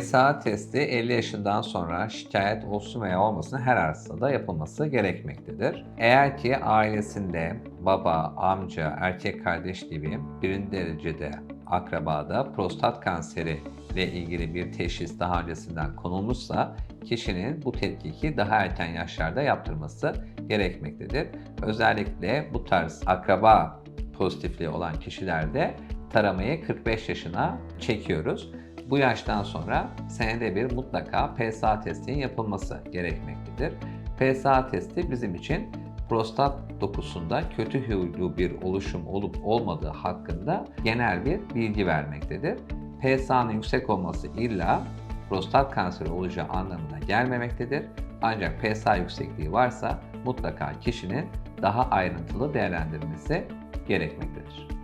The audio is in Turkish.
PSA testi 50 yaşından sonra şikayet olsun veya olmasın her hastada yapılması gerekmektedir. Eğer ki ailesinde baba, amca, erkek kardeş gibi birinci derecede akrabada prostat kanseri ile ilgili bir teşhis daha öncesinden konulmuşsa kişinin bu tetkiki daha erken yaşlarda yaptırması gerekmektedir. Özellikle bu tarz akraba pozitifliği olan kişilerde taramayı 45 yaşına çekiyoruz. Bu yaştan sonra senede bir mutlaka PSA testinin yapılması gerekmektedir. PSA testi bizim için prostat dokusunda kötü huylu bir oluşum olup olmadığı hakkında genel bir bilgi vermektedir. PSA'nın yüksek olması illa prostat kanseri olacağı anlamına gelmemektedir. Ancak PSA yüksekliği varsa mutlaka kişinin daha ayrıntılı değerlendirilmesi gerekmektedir.